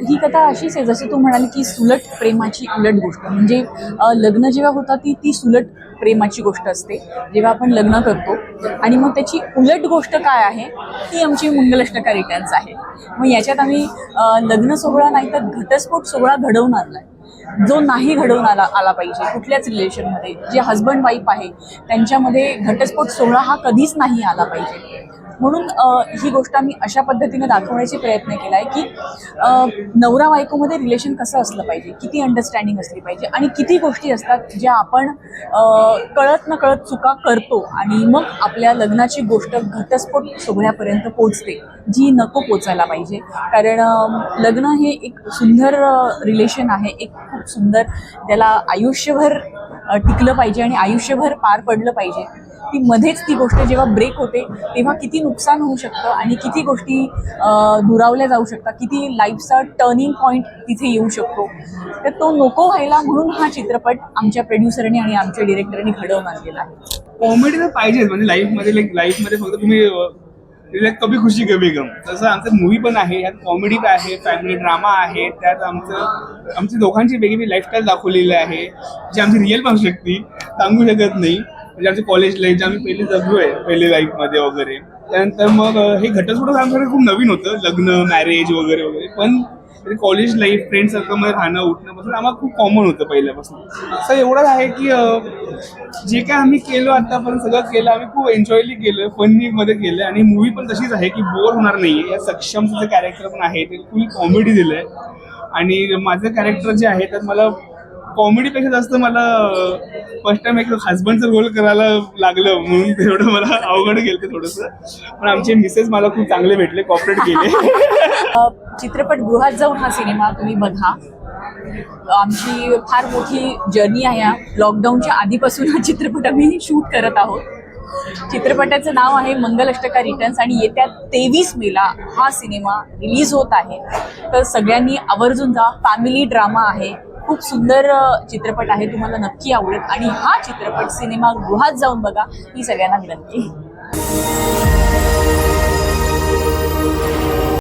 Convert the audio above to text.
ही कथा अशीच आहे जसं तू म्हणाली की सुलट प्रेमाची उलट गोष्ट. म्हणजे लग्न जेव्हा होतं ती ती सुलट प्रेमाची गोष्ट असते जेव्हा आपण लग्न करतो. आणि मग त्याची उलट गोष्ट काय आहे ती आमची मंगलष्टका रिटर्न्स आहे. मग याच्यात आम्ही लग्न सोहळा नाही तर घटस्फोट सोहळा घडवून आणलाय जो नाही घडवून आला आला पाहिजे कुठल्याच रिलेशनमध्ये जे हजबंड वाईफ आहे त्यांच्यामध्ये घटस्फोट सोहळा हा कधीच नाही आला पाहिजे. म्हणून ही गोष्ट आम्ही अशा पद्धतीने दाखवण्याचा प्रयत्न केला आहे की नवरा बायकोमध्ये रिलेशन कसं असलं पाहिजे? किती अंडरस्टँडिंग असली पाहिजे? आणि किती गोष्टी असतात ज्या आपण कळत न कळत चुका करतो आणि मग आपल्या लग्नाची गोष्ट घटस्फोट सोहळ्यापर्यंत पोचते जी नको पोचायला पाहिजे. कारण लग्न हे एक सुंदर रिलेशन आहे एक खूप सुंदर त्याला आयुष्यभर टिकलं पाहिजे आणि आयुष्यभर पार पडलं पाहिजे. ती मध्येच ती गोष्ट जेव्हा ब्रेक होते तेव्हा किती नुकसान होऊ शकतं आणि किती गोष्टी दुरावल्या जाऊ शकतात किती लाईफचा टर्निंग पॉईंट तिथे येऊ शकतो. तर तो नको व्हायला म्हणून हा चित्रपट आमच्या प्रोड्युसरने आणि आमच्या डिरेक्टरने घडवून आणलेला आहे कॉमेडी तर पाहिजेच म्हणजे लाईफमध्ये लाईक लाईफमध्ये फक्त तुम्ही लाईक कभी खुशी कभी गम तसं आमचं मूवी पण आहे यात कॉमेडी पण आहे फॅमिली ड्रामा आहे त्यात आमचं आमची दोघांची वेगवेगळी लाईफस्टाईल दाखवलेली आहे जी आमची रिअल पण शकते सांगू शकत नाही. म्हणजे आमची कॉलेज लाईफ जे आम्ही पहिली जगलो आहे पहिली लाईफमध्ये वगैरे. त्यानंतर मग हे घटस्फोट आमच्याकडे खूप नवीन होतं. लग्न मॅरेज वगैरे वगैरे. पण कॉलेज लाईफ फ्रेंड सर्कलमध्ये राहणं उठण्यापासून आम्हाला खूप कॉमन होतं पहिल्यापासून. असं एवढंच आहे की जे काय आम्ही केलं आतापर्यंत सगळं केलं आम्ही खूप एन्जॉयली केलं फनी मध्ये केलं. आणि मूवी पण तशीच आहे की बोर होणार नाहीये. या सक्षमचं जे कॅरेक्टर पण आहे ते फुल कॉमेडी दिलंय. आणि माझं कॅरेक्टर जे आहे तर मला कॉमेडीपेक्षा जास्त मला फर्स्ट टाइम एक हजबंडचं रोल करायला लागलं म्हणून तेवढं मला अवघड गेलं ते थोडंसं. पण आमचे मिसेस मला खूप चांगले भेटले कॉपरेट केले. चित्रपटगृहात चित्रपट गृहात जाऊन हा सिनेमा तुम्ही बघा. आमची फार मोठी जर्नी आहे हा. लॉकडाऊनच्या आधीपासून हा चित्रपट आम्ही शूट करत आहोत. चित्रपटाचं नाव आहे मंगल अष्टका रिटर्न्स आणि येत्या तेवीस मेला हा सिनेमा रिलीज होत आहे. तर सगळ्यांनी आवर्जून जा. फॅमिली ड्रामा आहे. खूप सुंदर चित्रपट आहे तुम्हाला नक्की आवडेल. आणि हा चित्रपट सिनेमा गृहात जाऊन बघा ही सगळ्यांना विनंती.